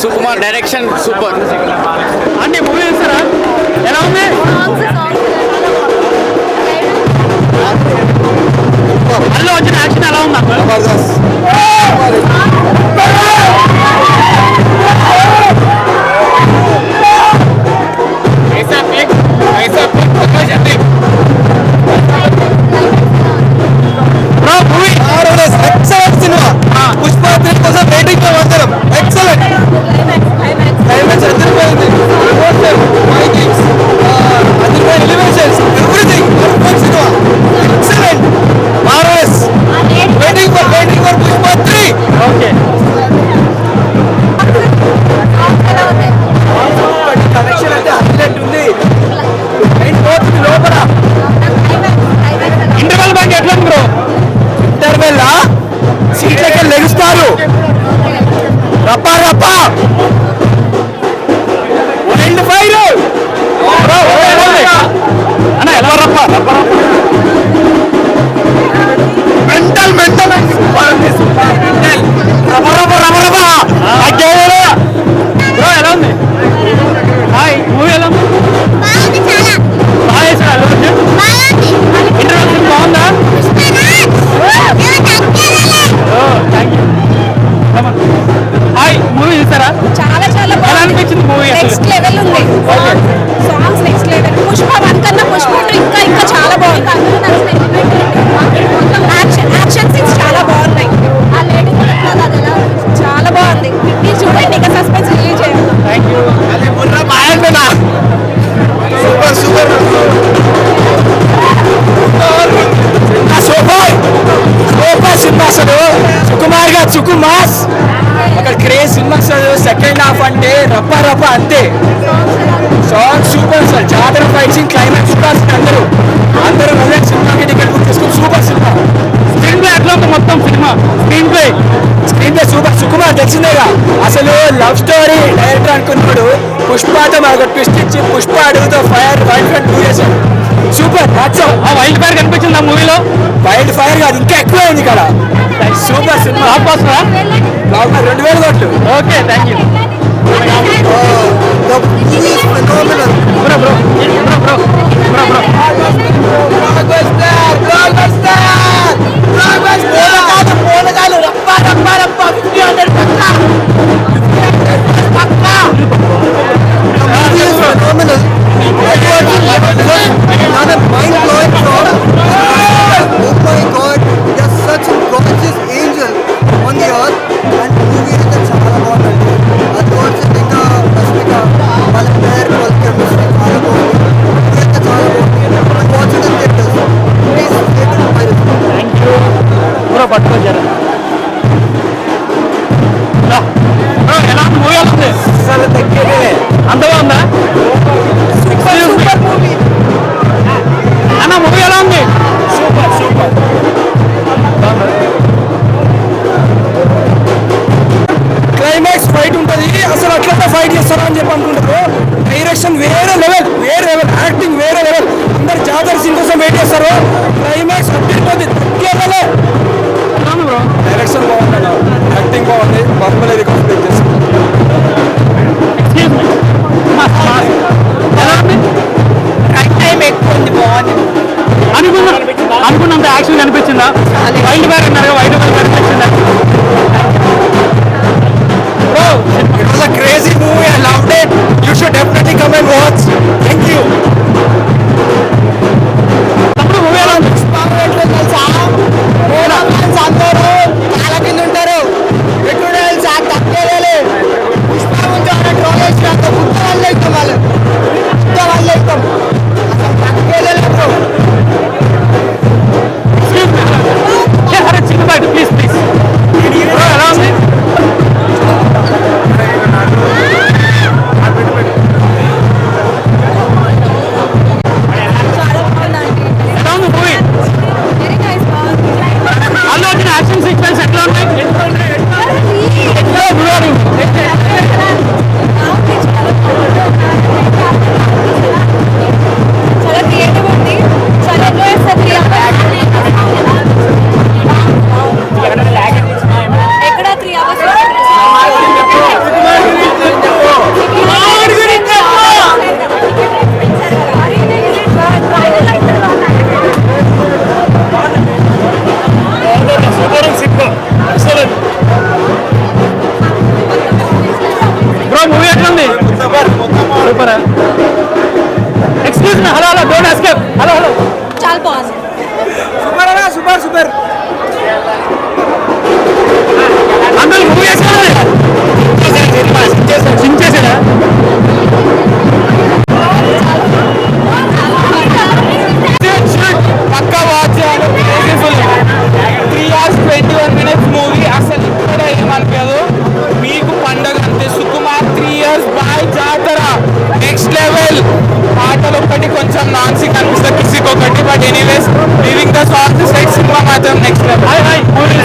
Sukumar direction super. అంటే movie చూస్తారా? ఎలా ఉంది? అల్లు వచ్చిన యాక్షన్ ఎలా ఉందా? లెవెల్ అంతే. సాంగ్ సూపర్ అసలు జాతర ఫైట్ సీన్ క్లైమాక్స్ చూడాల్సిన అందరూ అందరూ వెళ్ళే సినిమాకి టికెట్ బుక్ చేసుకుని సూపర్ సినిమా స్క్రీన్ ప్లే ఉంది మొత్తం cinema? Screen play screen play super Sukumar తెలిసిందేగా? అసలు లవ్ స్టోరీ డైరెక్టర్ అనుకున్నాడు పుష్పతో మనకు ట్విస్ట్ ఇచ్చి పుష్ప అడుగుతో ఫైర్ వైల్డ్ ఫ్రెండ్ టూ చేశాడు సూపర్ హ్యాట్సప్ ఆ వైల్డ్ ఫైర్ కనిపించింది ఆ మూవీలో వైల్డ్ ఫైర్ కాదు ఇంకా ఎక్కువ ఉంది ఇక్కడ. సూపర్ సినిమా వస్తుందా రెండు వేల కోట్లు okay thank you on the earth అయితే చాలా బాగుందండి అది వచ్చి ఇంకా రష్మిక వాళ్ళ పేరు వాళ్ళ కెమిస్ట్రీ చాలా బాగుంది అయితే చాలా బాగుంది వాచ్ థ్యాంక్ యూ బ్రో చేస్తారు క్లైమాక్స్ బ్రో. డైరెక్షన్ బాగుంది యాక్టింగ్ బాగుంది. బొమ్మలు ఇది కంప్లీట్ చేసి ఎక్స్క్యూజ్ మీ ఎలా ఉంది? టైం ఎక్కువ ఉంది బాగుంది అనుకున్నా అనుకున్నంత యాక్షన్ కనిపించిందా? వైల్డ్ ఫైర్ అన్నారు. వైల్డ్ ఫైర్ కనిపించిందా? Bro It was a crazy movie. I loved songs కనిపిస్తాయి కృషికి ఒకటి but anyways living the songs like cinema మాత్రం నెక్స్ట్ లెవెల్ మూవీ